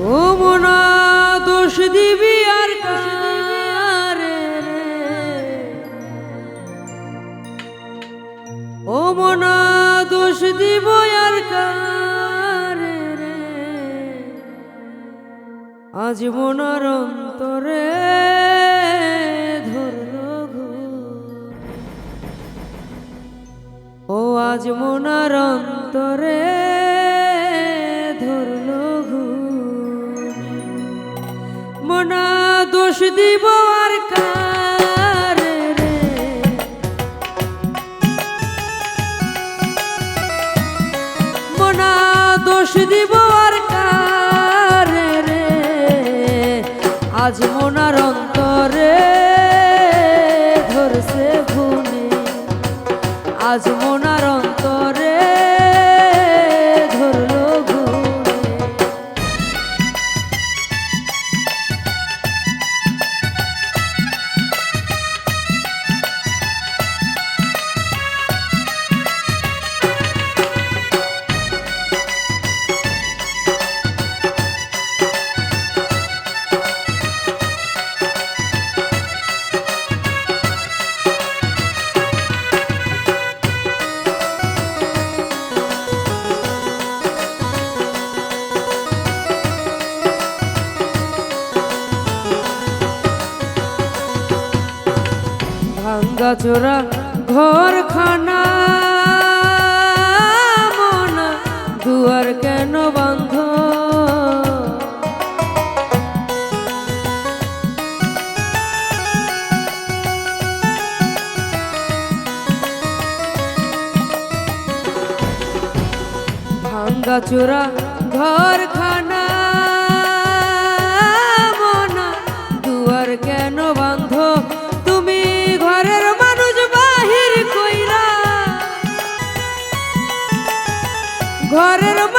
ও দোষ দিবি আর ও দোষ দিব আর কারে আজ মনার অন্তরে। ও আজ মনার অন্তরে মনা দোষ দিব আর মনা দিব আর কারে রে? আজ মনার ভাঙ্গা চোরা ঘর খানা মনা দুয়ার কেন বন্ধ? ভাঙ্গা চোরা ঘর খানা মনা দুয়ার কেন বন্ধ? ঘরের মানুষ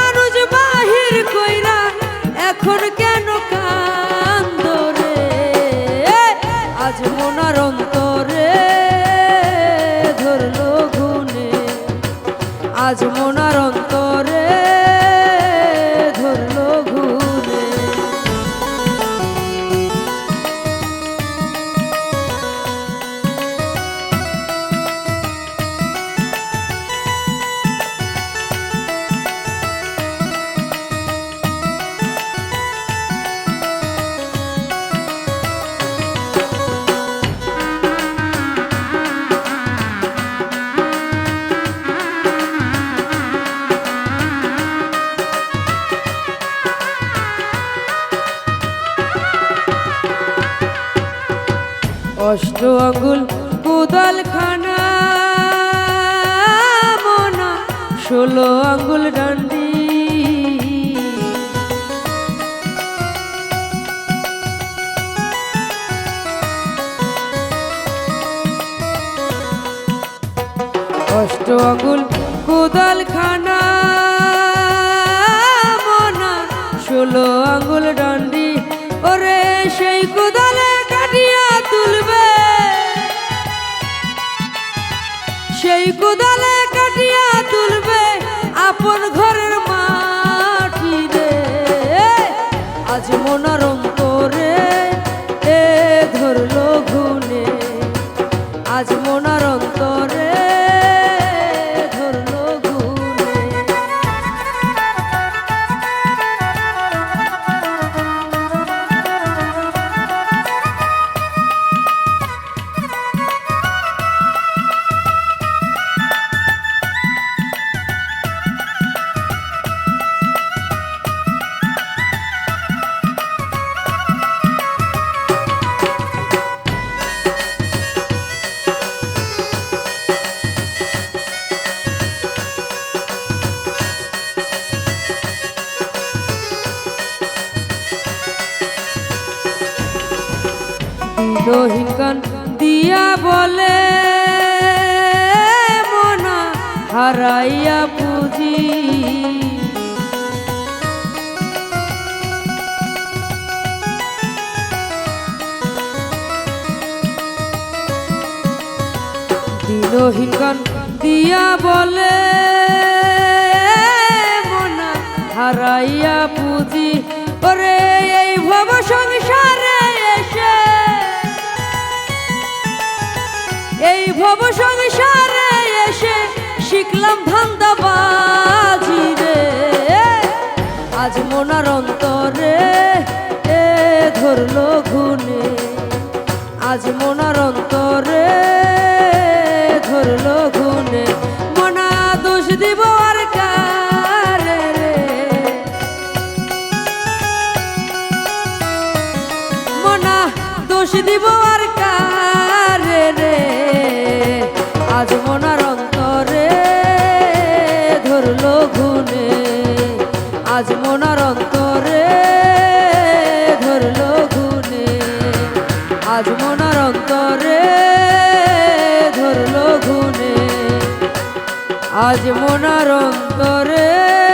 অষ্ট আঙ্গুল কোদাল খানা মনা ষোলো আঙ্গুল ডান্ডি। অষ্ট আঙ্গুল কোদাল খানা মনা ষোলো আঙ্গুল ডান্ডি। ওরে সেই কোদালে কোদালে দহিকান দিয়া বলে মনা হারাইয়া পুজি দিনহীন দিয়া বলে আজ মনার অন্তরে ধরলো ঘুনে মনা দোষ দিব আর কারে মনা দোষ দিব আর কারে রে? আজ মনার অন্তরে ধরলো ঘুনে আজ আজ মনার অন্তরে